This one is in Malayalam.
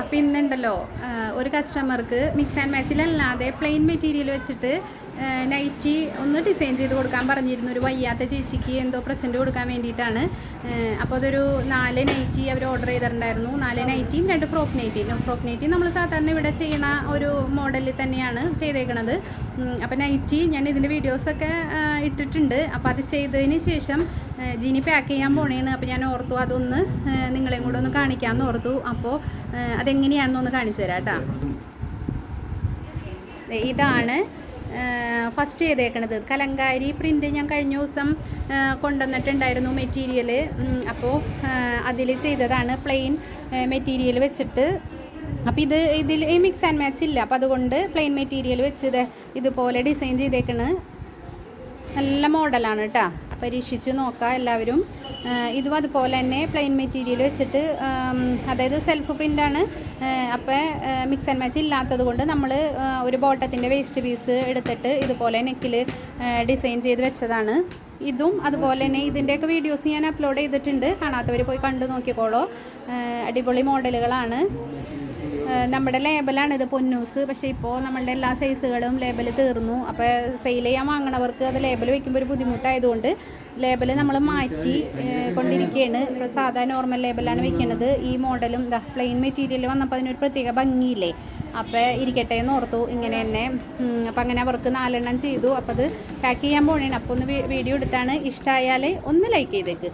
അപ്പം ഇന്നുണ്ടല്ലോ ഒരു കസ്റ്റമർക്ക് മിക്സ് ആൻഡ് മാച്ചിലല്ലാതെ പ്ലെയിൻ മെറ്റീരിയൽ വെച്ചിട്ട് നൈറ്റി ഒന്ന് ഡിസൈൻ ചെയ്ത് കൊടുക്കാൻ പറഞ്ഞിരുന്നു. ഒരു വയ്യാത്ത ചേച്ചിക്ക് എന്തോ പ്രസന്റ് കൊടുക്കാൻ വേണ്ടിയിട്ടാണ്. അപ്പോൾ അതൊരു നാല് നൈറ്റി അവർ ഓർഡർ ചെയ്തിട്ടുണ്ടായിരുന്നു. നാല് നൈറ്റിയും രണ്ട് ഫ്രോക്ക് നൈറ്റിയും ഫ്രോക്ക് നൈറ്റി നമ്മൾ സാധാരണ ഇവിടെ ചെയ്യണ ഒരു മോഡലിൽ തന്നെയാണ് ചെയ്തേക്കണത്. അപ്പോൾ നൈറ്റി ഞാൻ ഇതിന്റെ വീഡിയോസൊക്കെ ഇട്ടിട്ടുണ്ട്. അപ്പോൾ അത് ചെയ്തതിന് ശേഷം ജീനി പാക്ക് ചെയ്യാൻ പോണേണ് അപ്പോൾ ഞാൻ ഓർത്തു അതൊന്ന് കൂടെ ഒന്ന് കാണിക്കാമെന്ന് ഓർത്തു. അപ്പോൾ അതെങ്ങനെയാണെന്ന് ഒന്ന് കാണിച്ചു തരാം കേട്ടോ. ഇതാണ് ഫസ്റ്റ് ചെയ്തേക്കണത്. കലങ്കാരി പ്രിന്റ് ഞാൻ കഴിഞ്ഞ ദിവസം കൊണ്ടുവന്നിട്ടുണ്ടായിരുന്നു മെറ്റീരിയൽ അപ്പോൾ അതിൽ ചെയ്തതാണ് പ്ലെയിൻ മെറ്റീരിയൽ വെച്ചിട്ട്. അപ്പോൾ ഇത് ഇതിൽ ഈ മിക്സ് ആൻഡ് മാച്ച് ഇല്ല. അപ്പോൾ അതുകൊണ്ട് പ്ലെയിൻ മെറ്റീരിയൽ വെച്ച് ഇതുപോലെ ഡിസൈൻ ചെയ്തേക്കണ്. നല്ല മോഡലാണ് കേട്ടോ. പരീക്ഷിച്ച് നോക്കാം എല്ലാവരും. ഇതും അതുപോലെ തന്നെ പ്ലെയിൻ മെറ്റീരിയൽ വെച്ചിട്ട് അതായത് സെൽഫ് പ്രിന്റാണ് അപ്പോൾ മിക്സ് ആൻഡ് മാച്ച് ഇല്ലാത്തത് കൊണ്ട് നമ്മൾ ഒരു ബോട്ടത്തിന്റെ വേസ്റ്റ് പീസ് എടുത്തിട്ട് ഇതുപോലെ നെക്കിൽ ഡിസൈൻ ചെയ്ത് വെച്ചതാണ്. ഇതും അതുപോലെ തന്നെ ഇതിന്റെയൊക്കെ വീഡിയോസ് ഞാൻ അപ്ലോഡ് ചെയ്തിട്ടുണ്ട്. കാണാത്തവർ പോയി കണ്ടു നോക്കിക്കോളോ. അടിപൊളി മോഡലുകളാണ്. നമ്മുടെ ലേബലാണ് ഇത് പൊന്നൂസ്. പക്ഷേ ഇപ്പോൾ നമ്മളുടെ എല്ലാ സൈസുകളും ലേബൽ തീർന്നു. അപ്പോൾ സെയിൽ ചെയ്യാൻ വാങ്ങണവർക്ക് അത് ലേബൽ വെക്കുമ്പോൾ ഒരു ബുദ്ധിമുട്ടായതുകൊണ്ട് ലേബൽ നമ്മൾ മാറ്റി കൊണ്ടിരിക്കുകയാണ് ഇപ്പോൾ സാധാ നോർമൽ ലേബലാണ് വെക്കുന്നത് ഈ മോഡലും പ്ലെയിൻ മെറ്റീരിയൽ വന്നപ്പോൾ അതിനൊരു പ്രത്യേക ഭംഗിയില്ലേ? അപ്പോൾ ഇരിക്കട്ടെ എന്ന് ഓർത്തു. ഇങ്ങനെ തന്നെ. അപ്പോൾ അങ്ങനെ അവർക്ക് നാലെണ്ണം ചെയ്തു. അപ്പോൾ അത് പാക്ക് ചെയ്യാൻ പോകണേ അപ്പോൾ ഒന്ന് വീഡിയോ എടുത്താണ്. ഇഷ്ടമായാൽ ഒന്ന് ലൈക്ക് ചെയ്തേക്ക്.